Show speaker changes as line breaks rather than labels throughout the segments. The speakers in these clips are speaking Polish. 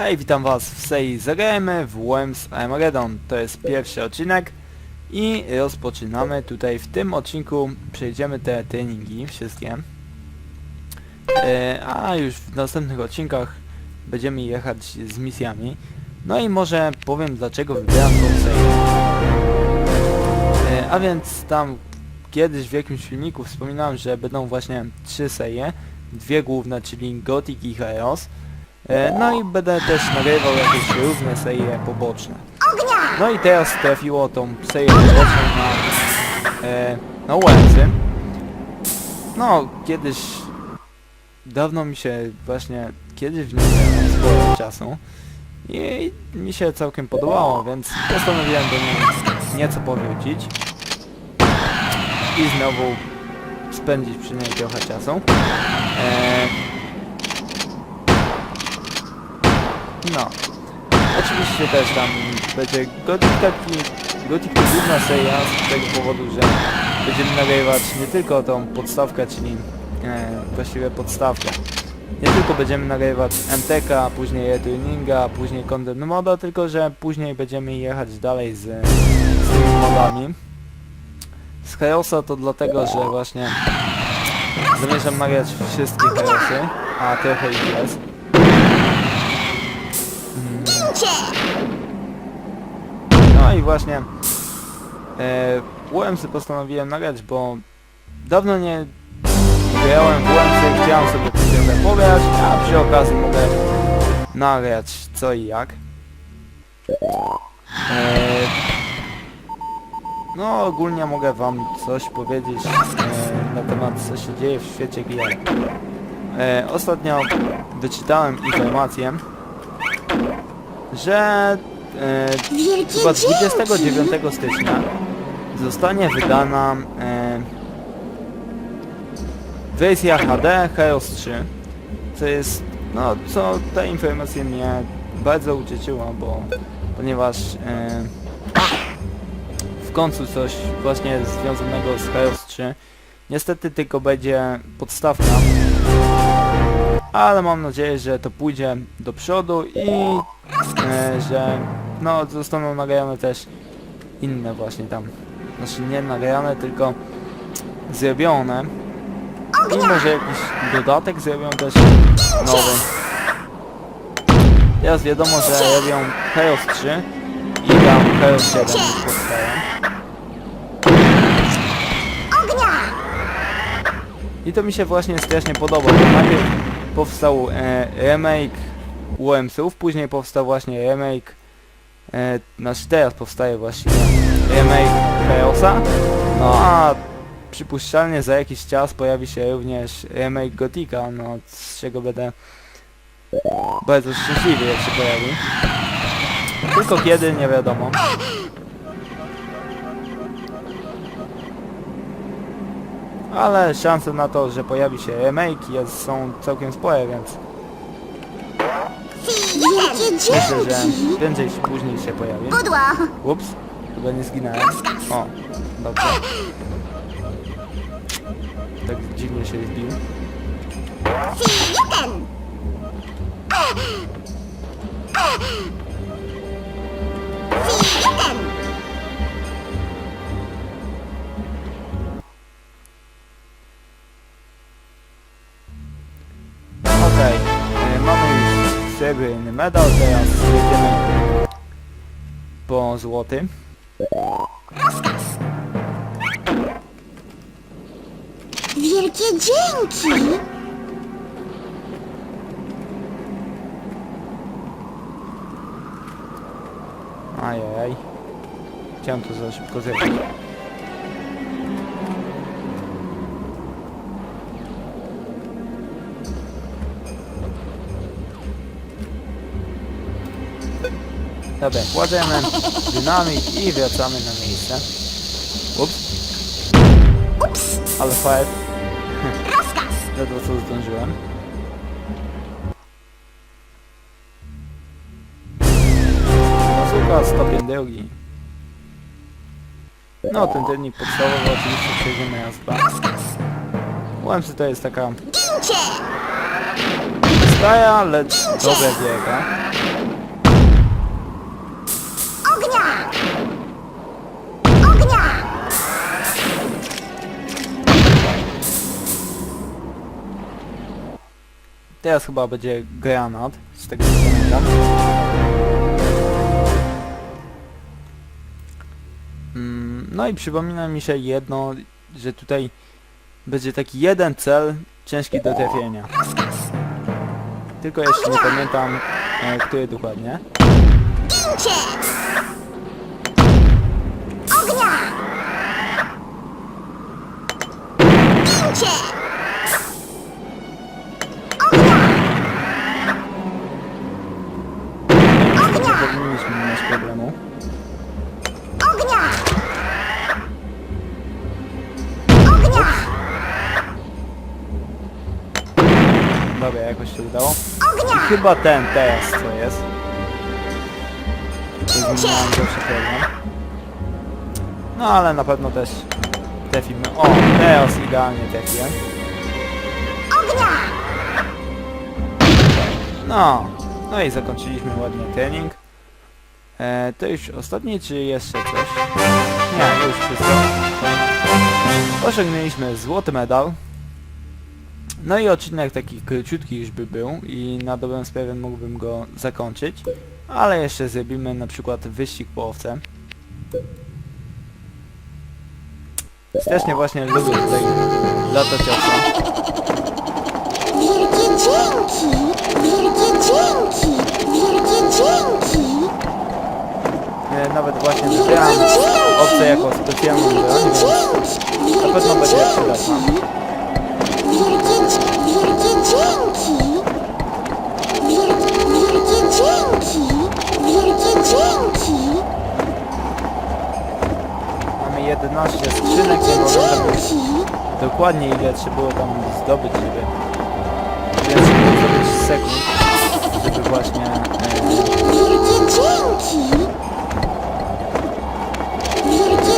Hej, witam was w serii Zagrajmy w Worms Armageddon. To jest pierwszy odcinek i rozpoczynamy. Tutaj w tym odcinku przejdziemy te treningi wszystkie. E, a już w następnych odcinkach będziemy jechać z misjami. No i może powiem dlaczego wybieram tą serię. E, a więc tam kiedyś w jakimś filmiku wspominałem, że będą właśnie trzy serie. Dwie główne, czyli Gothic i Chaos. E, No i będę też nagrywał jakieś różne serie poboczne. No i teraz trafiło tą serię poboczną na, e, na Łęcy. No, kiedyś, dawno mi się właśnie, kiedyś w nim sporo czasu i mi się całkiem podobało, więc postanowiłem do niej nieco powrócić i znowu spędzić przy niej trochę czasu. E, No. Oczywiście też tam będzie Gothic taki... Gothic to główna seria z tego powodu, że będziemy nagrywać nie tylko tą podstawkę, czyli e, właściwie podstawkę. Nie tylko będziemy nagrywać MTK, później e-tuninga, później content moda, tylko że później będziemy jechać dalej z, z tymi modami. Z Chaosa to dlatego, że właśnie zamierzam nagrać wszystkie Chaosy, a trochę ich jest. Właśnie e, UMC postanowiłem nagrać, bo dawno nie grałem w UMC chciałem sobie trochę pograć, a przy okazji mogę nagrać co i jak. E, no ogólnie mogę wam coś powiedzieć e, na temat co się dzieje w świecie gier. E, ostatnio wyczytałem informację, że e, chyba
dzięki!
29 stycznia zostanie wydana e, wersja HD Chaos 3 co jest, no co ta informacja mnie bardzo ucieszyła, bo ponieważ e, w końcu coś właśnie związanego z Chaos 3 niestety tylko będzie podstawka ale mam nadzieję, że to pójdzie do przodu i e, że no zostaną nagrane też inne właśnie tam, znaczy nie nagrane, tylko zrobione. I może jakiś dodatek zrobią też nowy. Teraz wiadomo, że robią Chaos 3 i tam Chaos 7 już powstają. I to mi się właśnie strasznie podoba, najpierw powstał e, remake UMC-ów, później powstał właśnie remake, e, znaczy teraz powstaje właściwie remake Chaosa, no a przypuszczalnie za jakiś czas pojawi się również remake Gotika, no z czego będę bardzo szczęśliwy jak się pojawi. Tylko kiedy, nie wiadomo. Ale szanse na to, że pojawi się remake jest, są całkiem spore, więc
Wielkie
myślę, że
dzięki!
prędzej czy później się pojawi.
Pudło!
Ups, chyba nie zginąłem. O, dobrze. Tak dziwnie się zbił.
Jeden! Jeden!
Już srebrny medal, teraz jedziemy po złoty.
Wielkie dzięki!
Ajajaj. Chciałem to za szybko zrobić. Dobra, kładziemy dynamit i wracamy na miejsce. Ups.
Ups!
Ale fajnie.
Rozkaz!
Ledwo co zdążyłem. Masuka, stopień drogi. No, ten ternik podstawowy oczywiście przejdziemy raz dwa. UMC to jest taka
Gincie!
oddaje, ale dobrze biega. Teraz chyba będzie granat, z tego co pamiętam. Mm, No i przypomina mi się jedno, że tutaj będzie taki jeden cel ciężki do trafienia. Tylko jeszcze nie pamiętam, e, który dokładnie.
Ognia!
Jakoś się udało.
Ognia!
Chyba ten teraz co jest. To zmieniałem zawsze problem. No ale na pewno też trafimy. O, teraz idealnie trafiłem.
Ognia!
No, no i zakończyliśmy ładnie trening. E, to już ostatnie, czy jeszcze coś? Nie, już wszystko. Osiągnęliśmy złoty medal. No i odcinek taki króciutki już by był i na dobrą sprawę mógłbym go zakończyć. Ale jeszcze zrobimy na przykład wyścig po owce. Strasznie właśnie lubię tutaj owcą.
Wielkie dzięki! Wielkie dzięki! Wielkie dzięki!
E, nawet właśnie wybrałem owcę jako specjalną broń, więc
Na
pewno będzie przydatna.
Wielkie, wielkie dzięki! Wielkie, wielkie dzięki! Wielkie dzięki!
mamy 11 skrzynek, nie mogę zrobić
Dzięki!
dokładnie ile trzeba było tam zdobyć, żeby więcej zdobyć sekund, żeby właśnie e,
Wielkie dzięki! Wielkie,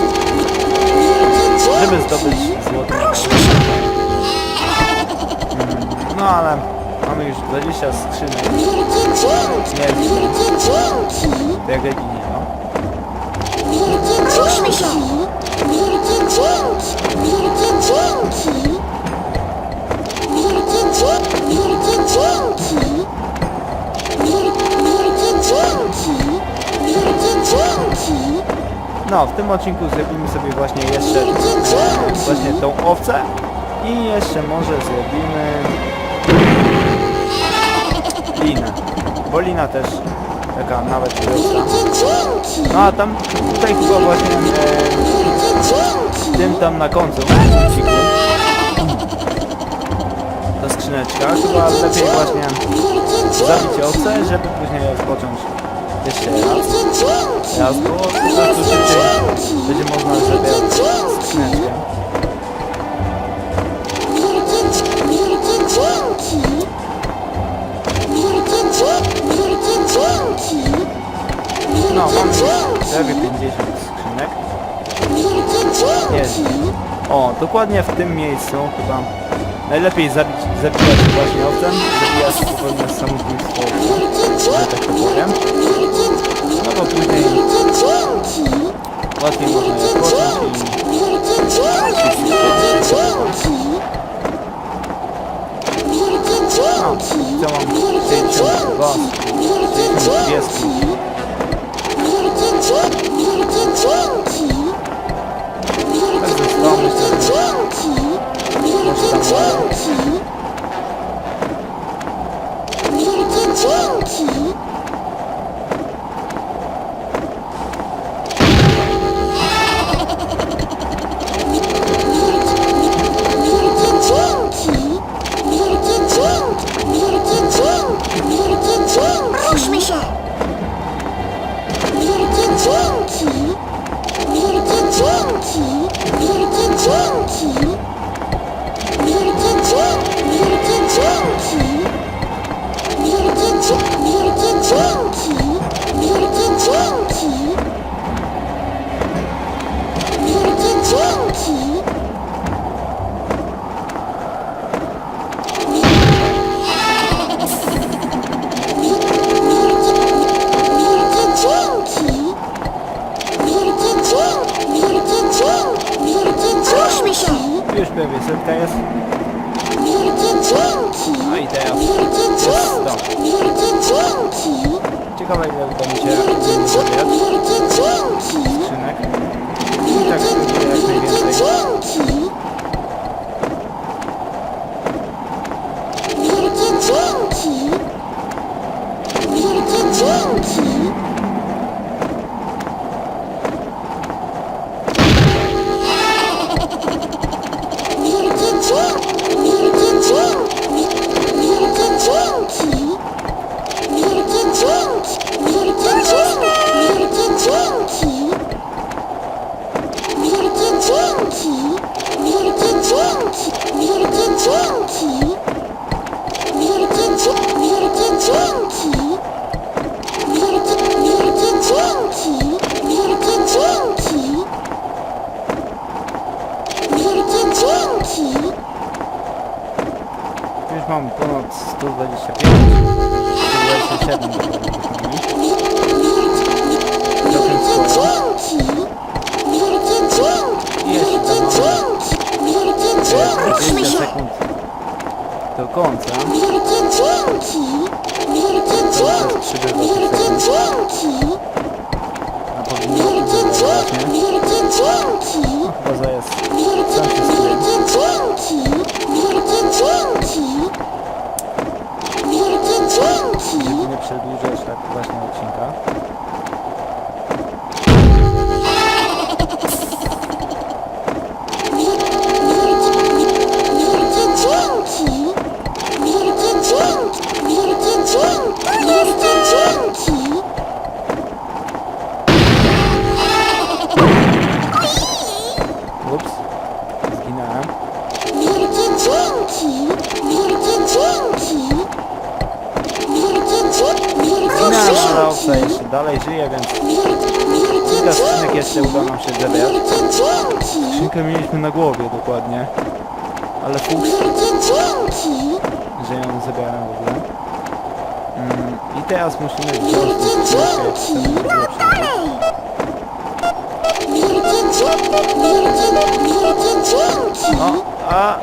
wielkie dzięki!
żeby zdobyć złoty.
Prośmy się!
No ale mamy już 20 skrzynek,
Wielkie dzięki! Wielkie dzięki!
tragedii nie ma.
Wielkie się! Wielkie dzięki! Wielkie dzięki! Wielkie dzięki! Wielkie dzięki! Wielkie dzięki! Wielkie dzięki!
No, w tym odcinku zrobimy sobie właśnie jeszcze
Wielkie dzięki!
właśnie tą owcę i jeszcze może zrobimy linę, bo lina też taka nawet.
Wielkie dzięki!
No a tam tutaj chyba właśnie e,
Wielkie dzięki!
tym tam na końcu ta skrzyneczka chyba lepiej właśnie zabić owce, żeby później rozpocząć jeszcze raz.
Wielkie dzięki!
Raz, bo po prostu szybciej będzie można zabierać skrzyneczkę. No, mamy prawie
dzięki!
50 skrzynek. Jest. O, dokładnie w tym miejscu chyba najlepiej zabić, zabijać właśnie owcę, zabijać powolne samobójstwo, że tak powiem. No bo później łatwiej można je poczuć i No, co mam
Wielkie
62
Wielkie dzięki! Wielkie
że
dzięki! Wielkie dzięki! Dzięki! Wielkie dzięki! Wielkie dzięki! Wielkie dzięki!
jeszcze dalej żyje, więc
Wielkie
kilka skrzynek jeszcze
dzięki!
uda nam się zebrać.
Wielkie dzięki!
Skrzynkę mieliśmy na głowie dokładnie. Ale fuks,
Wielkie dzięki!
że ją zebrałem w ogóle. Mm, I teraz musimy wziąć
Wielkie
tą skrzynkę, jak chcemy
dzięki!
ogóle przeżyć.
Wielkie dzięki! Wielkie, wielkie dzięki!
O, a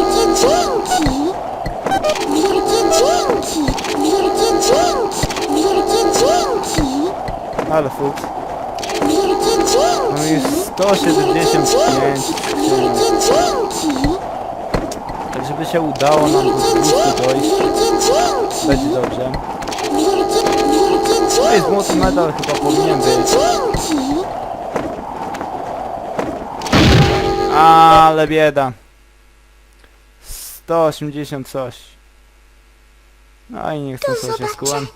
Wielkie dzięki! Wielkie dzięki! Wielkie dzięki! Wielkie dzięki!
ale fuks.
Wielkie dzięki!
już 175 skrzynek.
Wielkie dzięki!
Tak żeby się udało nam do 200 dojść,
Wielkie dzięki!
będzie dobrze. To jest złoty medal chyba powinien być.
Dzięki!
Ale bieda. 180 coś. No i niech to się skułem.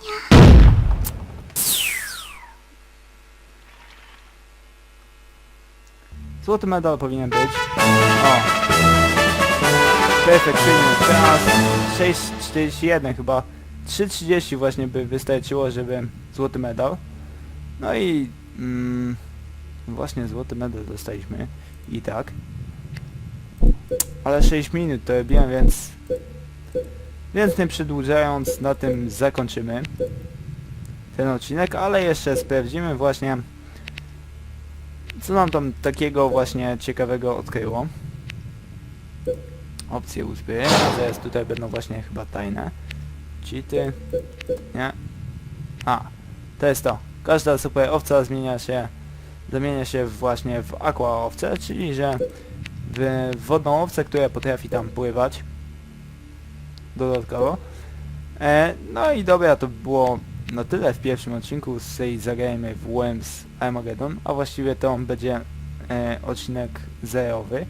Złoty medal powinien być. O. Perfekcyjny czas. 6.41 chyba. 3.30 właśnie by wystarczyło, żeby złoty medal. No i mm, właśnie złoty medal dostaliśmy. I tak. Ale 6 minut to robiłem, więc... Więc nie przedłużając, na tym zakończymy ten odcinek, ale jeszcze sprawdzimy właśnie co nam tam takiego właśnie ciekawego odkryło. Opcje uzbrojenia, zaraz tutaj będą właśnie chyba tajne. Cheaty. Nie. A, to jest to. Każda super owca zmienia się zamienia się właśnie w aqua owcę, czyli że w wodną owcę, która potrafi tam pływać dodatkowo. E, no i dobra, to było na tyle w pierwszym odcinku z serii Zagrajmy w Worms Armageddon, a właściwie to będzie e, odcinek zerowy.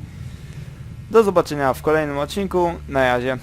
Do zobaczenia w kolejnym odcinku, na razie.